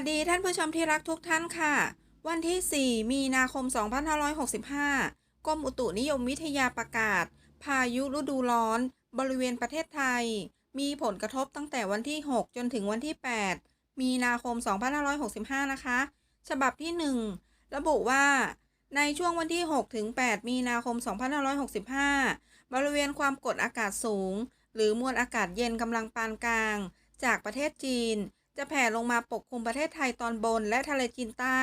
วัสดีท่านผู้ชมที่รักทุกท่านค่ะ วันที่ 4 มีนาคม 2565 กรมอุตุนิยมวิทยาประกาศ พายุฤดูร้อน บริเวณประเทศไทย มีผลกระทบตั้งแต่วันที่ 6 จนถึงวันที่ 8 มีนาคม 2565 นะคะ ฉบับที่ 1 ระบุว่า ในช่วงวันที่ 6 ถึง 8 มีนาคม 2565 บริเวณความกดอากาศสูง หรือมวลอากาศเย็นกำลังปานกลาง จากประเทศจีน จะแผ่ลงมาปกคลุมประเทศไทยตอนบนและทะเลจีนใต้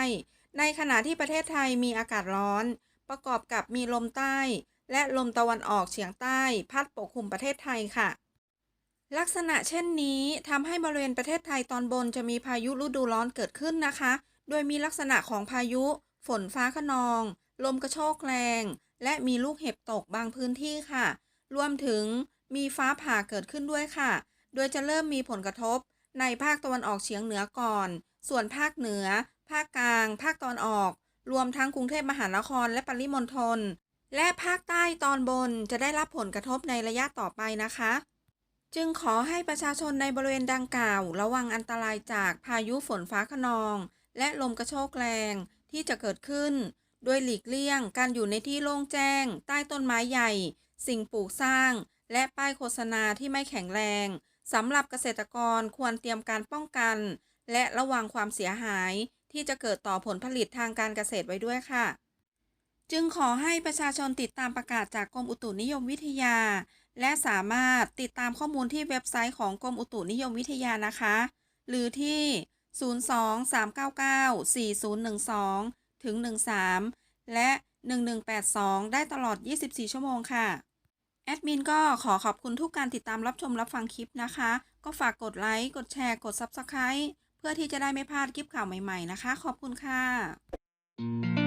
ในขณะที่ประเทศไทยมีอากาศร้อน ประกอบกับมีลมใต้ และลมตะวันออกเฉียงใต้ พัดปกคลุมประเทศไทยค่ะ ลักษณะเช่นนี้ทำให้บริเวณประเทศไทยตอนบนจะมีพายุฤดูร้อนเกิดขึ้นนะคะ โดยมีลักษณะของพายุ ฝนฟ้าขนอง ลมกระโชกแรง และมีลูกเห็บตกบางพื้นที่ค่ะ รวมถึงมีฟ้าผ่าเกิดขึ้นด้วยค่ะ โดยจะเริ่มมีผลกระทบ ในภาคตะวันออกเฉียงเหนือก่อน ส่วนภาคเหนือ ภาคกลาง ภาคตะวันออก รวมทั้งกรุงเทพมหานครและปริมณฑล และภาคใต้ตอนบนจะได้รับผลกระทบในระยะต่อไปนะคะ จึงขอให้ประชาชนในบริเวณดังกล่าว ระวังอันตรายจากพายุฝนฟ้าขนอง และลมกระโชกแรงที่จะเกิดขึ้น โดยหลีกเลี่ยงการอยู่ในที่โล่งแจ้ง ใต้ต้นไม้ใหญ่ สิ่งปลูกสร้าง และป้ายโฆษณาที่ไม่แข็งแรง สำหรับเกษตรกรควรเตรียมการป้องกัน และระวังความเสียหายที่จะเกิดต่อผลผลิตทางการเกษตรไว้ด้วยค่ะ จึงขอให้ประชาชนติดตามประกาศจากกรมอุตุนิยมวิทยา และสามารถติดตามข้อมูลที่เว็บไซต์ของกรมอุตุนิยมวิทยานะคะ หรือที่ 023994012 ถึง 13 และ 1182 ได้ตลอด 24 ชั่วโมงค่ะ แอดมินก็ขอขอบคุณทุกการติดตามรับชมรับฟังคลิปนะคะ ก็ฝากกดไลค์ กดแชร์ กด Subscribe เพื่อที่จะได้ไม่พลาดคลิปข่าวใหม่ๆนะคะ ขอบคุณค่ะ